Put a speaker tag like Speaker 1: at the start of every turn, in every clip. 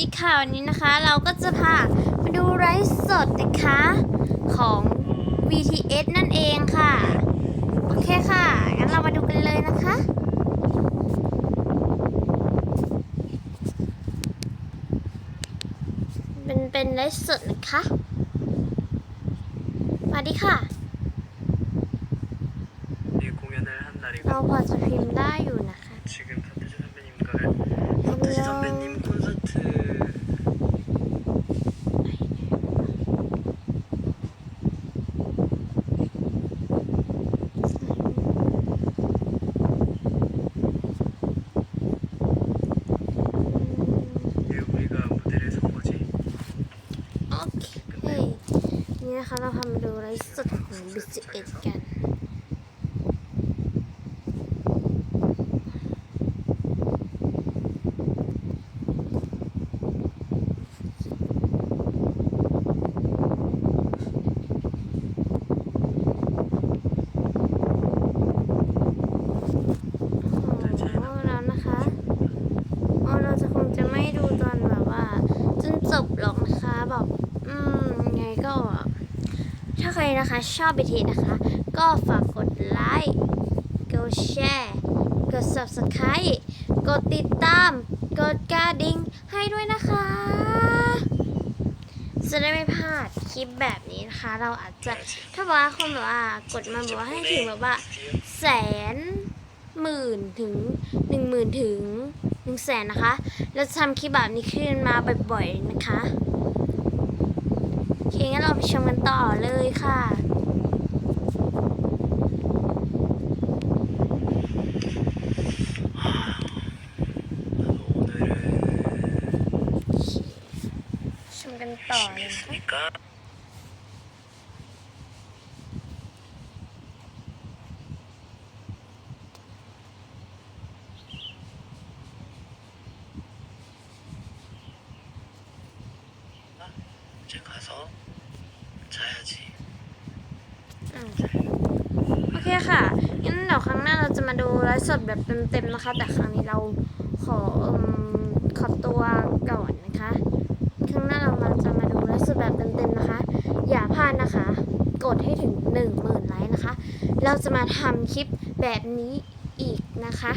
Speaker 1: ดีข่าวนี้นะคะ เราก็จะพาไปดูไลฟ์สดนะคะ ของ BTS นั่นเองค่ะ โอเคค่ะ งั้นเรามาดูกันเลยนะคะ เป็นเป็นไลฟ์สดนะคะสวัสดีค่ะ เราพอจะพิมพ์ได้อยู่นะคะ นี่นะคะเราพามาดูไลฟ์สดของ BCS กันโอ้แล้วนะคะโอ้เราจะคงจะไม่ดูตอนแบบว่าจนจบหรอกนะคะแบบ อืม ไงก็ ถ้าใครนะคะชอบบีทีนะคะ ก็ฝากกดไลค์ กดแชร์ กด subscribe กดติดตาม กดกระดิ่งให้ด้วยนะคะ จะได้ไม่พลาดคลิปแบบนี้นะคะ เราอาจจะถ้าบอกว่าคนแบบว่ากดมาบอกว่าให้ถึงแบบว่าแสนหมื่นถึงหนึ่งหมื่นถึงหนึ่งแสนนะคะ เราจะทำคลิปแบบนี้ขึ้นมาบ่อยๆนะคะ เคงั้นเราไปชมกันต่อเลยค่ะ ชมกันต่อเลยค่ะ这个。 โอเคค่ะงั้นเดี๋ยวครั้งหน้าเราจะมาดูไลฟ์สดแบบเต็มๆนะคะ แต่ครั้งนี้เราขอขอตัวก่อนนะคะ ครั้งหน้าเรามาจะมาดูไลฟ์สดแบบเต็มๆนะคะ อย่าพลาดนะคะ กดให้ถึง1 0,000ไลค์นะคะ เราจะมาทำคลิปแบบนี้อีกนะคะ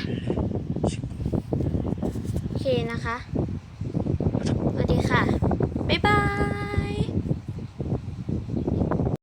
Speaker 1: โอเคนะคะ สวัสดีค่ะ บ๊ายบาย